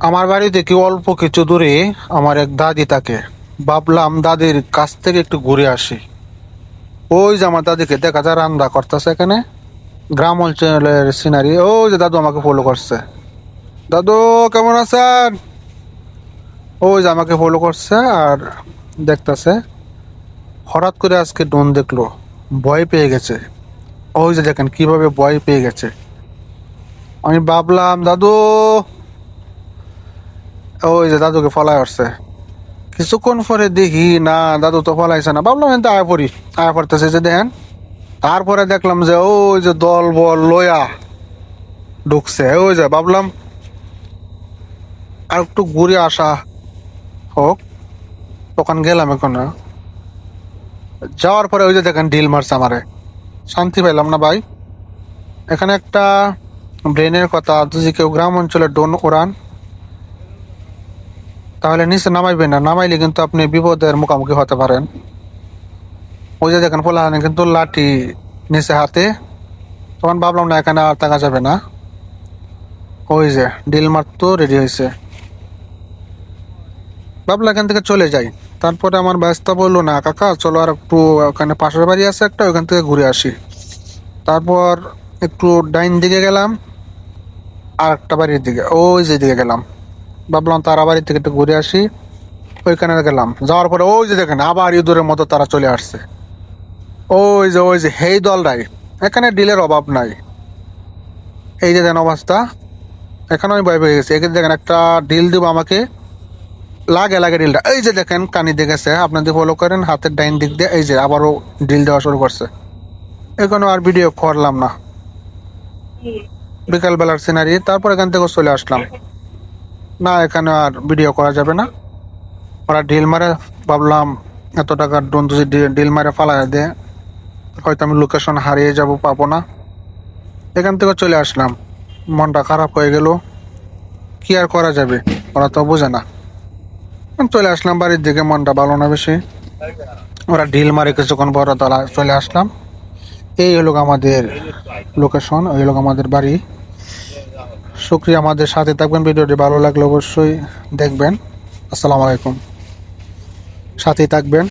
আমার বাড়ি থেকে অল্প কিছু দূরে আমার এক দাদি থাকে। ভাবলাম দাদির কাছ থেকে একটু ঘুরে আসি। ওই যে আমার দাদিকে দেখা যায়, রান্না করতেছে এখানে। গ্রাম অঞ্চলের সিনারি ওই যে দাদু আমাকে ফলো করছে। দাদু, কেমন আছেন? ওই যে আমাকে ফলো করছে আর দেখতেছে। হঠাৎ করে আজকে ডোন দেখল। ভয় পেয়ে গেছে। ওই যে দেখেন কীভাবে ভয় পেয়ে গেছে। আমি ভাবলাম, দাদু ওই যে দাদুকে ফলাই আসছে। কিছুক্ষণ পরে দেখি, না, দাদু তো ফলাইছে না। ভাবলাম এনতে আয়া পড়ি। আয়া পড়তেছে যে দেখেন, তারপরে দেখলাম যে ওই যে দল বল লয়া ঢুকছে। ওই যে ভাবলাম, আর একটু ঘুরে আসা হোক। তখন গেলাম এখন। যাওয়ার পরে ওই যে দেখেন ডিল মারছে আমারে। শান্তি পাইলাম না ভাই। এখানে একটা ব্রেনের কথা, যদি কেউ গ্রাম অঞ্চলে ডোন ওড়ান তাহলে নিচে নামাইবেন না, নামাইলে কিন্তু আপনি বিপদের মুখোমুখি হতে পারেন। ওই যে দেখেন পোলাহানে কিন্তু লাঠি নিচে হাতে, তখন ভাবলাম না এখানে আর থাকা যাবে না। ওই যে ডিল মারতো রেডি হয়েছে। ভাবলাম এখান থেকে চলে যাই। তারপরে আমার ব্যস্তা বলল, না কাকা, চলো আর একটু ওখানে পাশের বাড়ি আছে একটা, ওখান থেকে ঘুরে আসি। তারপর একটু ডাইন দিকে গেলাম, আর একটা বাড়ির দিকে, ওই যে দিকে গেলাম। ভাবলাম তারা বাড়ি থেকে একটু ঘুরে আসি। ওইখানে গেলাম। যাওয়ার পরে ওই যে দেখেন আবার ইঁদুরের মতো তারা চলে আসছে। ওই যে ওই যে হেই দলটাই এখানে ডিলের অভাব নাই। এই যে দেন অবস্থা। এখানে আমি ভয় পেয়ে গেছি। এখানে দেখেন একটা ডিল দিব আমাকে। লাগে লাগে ডিলটা। এই যে দেখেন কানি দেখেছে আপনাদের ফলো করেন হাতের ডাইন দিক দিয়ে এই যে আবারও ডিল দেওয়া শুরু করছে। এখানে আর ভিডিও করলাম না। বিকালবেলার সিনারি তারপর এখান থেকে চলে আসলাম। না, এখানে আর ভিডিও করা যাবে না। ওরা ডিল মারে, ভাবলাম এত টাকার ডোন যদি ডিল মারে ফালাই দে। হয়তো আমি লোকেশন হারিয়ে যাব, পাবো না। এখান থেকে চলে আসলাম। মনটা খারাপ হয়ে গেল। কি আর করা যাবে? ওরা তো বোঝে না। চলে আসলাম বাড়ির দিকে, মনটা ভালো না বেশি। ওরা ঢিল মারে কিছুক্ষণ পর তারা চলে আসলাম। এই হলো আমাদের লোকেশন ওই হলো আমাদের বাড়ি। শুক্রিয়া আমাদের সাথে থাকবেন। ভিডিওটি ভালো লাগলে অবশ্যই দেখবেন। আসসালামু আলাইকুম। সাথেই থাকবেন।